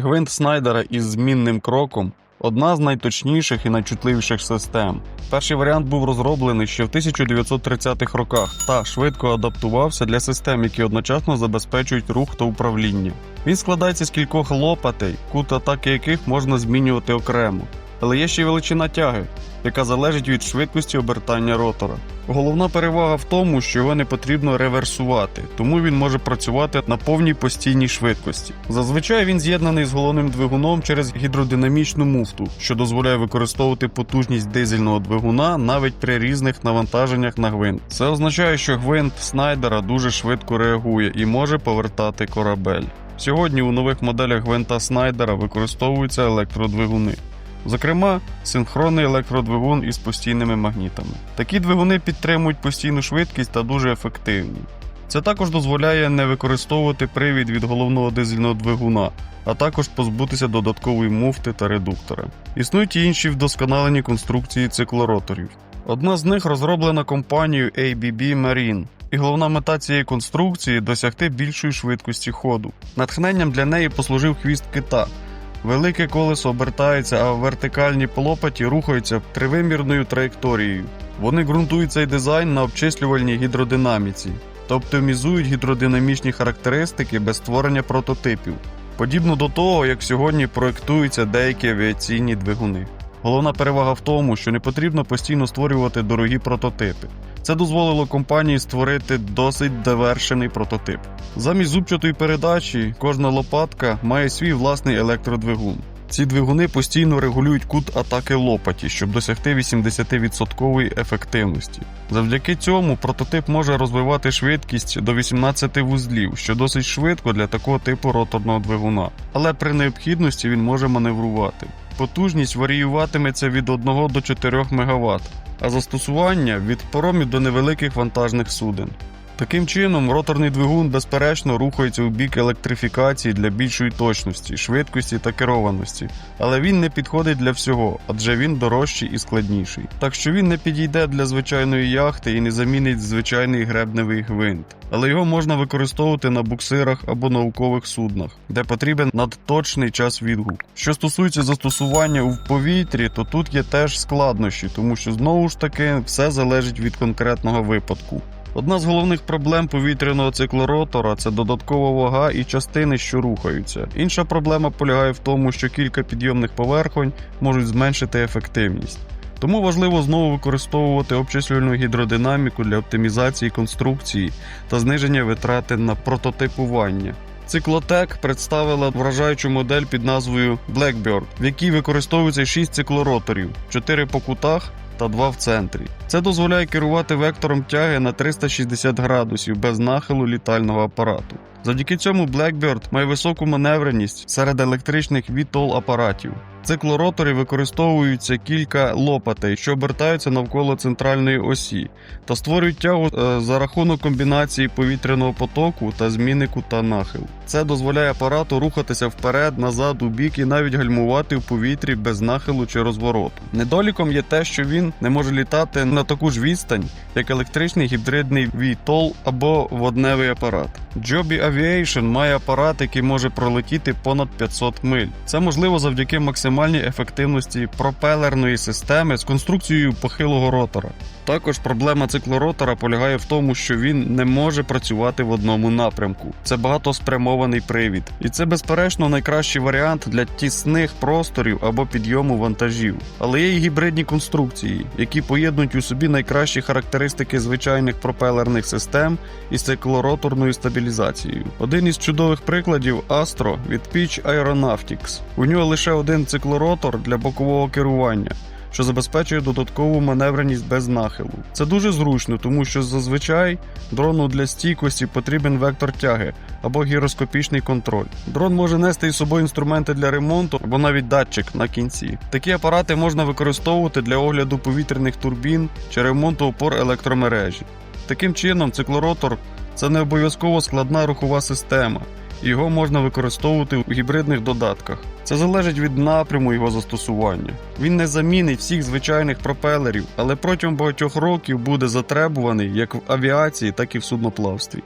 Гвинт Снайдера із змінним кроком одна з найточніших і найчутливіших систем. Перший варіант був розроблений ще в 1930-х роках та швидко адаптувався для систем, які одночасно забезпечують рух та управління. Він складається з кількох лопатей, кут атаки яких можна змінювати окремо. Але є ще й величина тяги, яка залежить від швидкості обертання ротора. Головна перевага в тому, що його не потрібно реверсувати, тому він може працювати на повній постійній швидкості. Зазвичай він з'єднаний з головним двигуном через гідродинамічну муфту, що дозволяє використовувати потужність дизельного двигуна навіть при різних навантаженнях на гвинт. Це означає, що гвинт Снайдера дуже швидко реагує і може повертати корабель. Сьогодні у нових моделях гвинта Снайдера використовуються електродвигуни. Зокрема, синхронний електродвигун із постійними магнітами. Такі двигуни підтримують постійну швидкість та дуже ефективні. Це також дозволяє не використовувати привід від головного дизельного двигуна, а також позбутися додаткової муфти та редуктора. Існують і інші вдосконалені конструкції циклороторів. Одна з них розроблена компанією ABB Marine. І головна мета цієї конструкції досягти більшої швидкості ходу. Натхненням для неї послужив хвіст кита, Велике колесо обертається, а вертикальні полопаті рухаються тривимірною траєкторією. Вони ґрунтують цей дизайн на обчислювальній гідродинаміці та оптимізують гідродинамічні характеристики без створення прототипів, подібно до того, як сьогодні проектуються деякі авіаційні двигуни. Головна перевага в тому, що не потрібно постійно створювати дорогі прототипи. Це дозволило компанії створити досить довершений прототип. Замість зубчатої передачі кожна лопатка має свій власний електродвигун. Ці двигуни постійно регулюють кут атаки лопаті, щоб досягти 80% ефективності. Завдяки цьому прототип може розвивати швидкість до 18 вузлів, що досить швидко для такого типу роторного двигуна, але при необхідності він може маневрувати. Потужність варіюватиметься від 1 до 4 МВт, а застосування від поромів до невеликих вантажних суден. Таким чином, роторний двигун безперечно рухається у бік електрифікації для більшої точності, швидкості та керованості, але він не підходить для всього, адже він дорожчий і складніший. Так що він не підійде для звичайної яхти і не замінить звичайний гребневий гвинт. Але його можна використовувати на буксирах або наукових суднах, де потрібен надточний час відгук. Що стосується застосування у повітрі, то тут є теж складнощі, тому що знову ж таки все залежить від конкретного випадку. Одна з головних проблем повітряного циклоротора це додаткова вага і частини, що рухаються. Інша проблема полягає в тому, що кілька підйомних поверхонь можуть зменшити ефективність. Тому важливо знову використовувати обчислювальну гідродинаміку для оптимізації конструкції та зниження витрати на прототипування. Циклотек представила вражаючу модель під назвою Blackbird, в якій використовується 6 циклороторів, 4 по кутах та два в центрі. Це дозволяє керувати вектором тяги на 360 градусів без нахилу літального апарату. Завдяки цьому Blackbird має високу маневреність серед електричних VTOL апаратів. Циклороторі використовуються кілька лопатей, що обертаються навколо центральної осі, та створюють тягу е, за рахунок комбінації повітряного потоку та зміни кута нахилу. Це дозволяє апарату рухатися вперед, назад, у бік і навіть гальмувати в повітрі без нахилу чи розвороту. Недоліком є те, що він не може літати на таку ж відстань, як електричний гібридний VTOL або водневий апарат. Joby Aviation має апарат, який може пролетіти понад 500 миль. Це можливо завдяки максимальній ефективності пропелерної системи з конструкцією похилого ротора. Також проблема циклоротора полягає в тому, що він не може працювати в одному напрямку. Це багатоспрямований привід, і це безперечно найкращий варіант для тісних просторів або підйому вантажів. Але є й гібридні конструкції, які поєднують у собі найкращі характеристики звичайних пропелерних систем із циклороторною стабілізацією. Один із чудових прикладів Astro від Peach Aeronautics. У нього лише один циклоротор для бокового керування що забезпечує додаткову маневреність без нахилу. Це дуже зручно, тому що зазвичай дрону для стійкості потрібен вектор тяги або гіроскопічний контроль. Дрон може нести із собою інструменти для ремонту або навіть датчик на кінці. Такі апарати можна використовувати для огляду повітряних турбін чи ремонту опор електромережі. Таким чином, циклоротор це не обов'язково складна рухова система його можна використовувати у гібридних додатках. Це залежить від напряму його застосування. Він не замінить всіх звичайних пропелерів, але протягом багатьох років буде затребуваний як в авіації, так і в судноплавстві.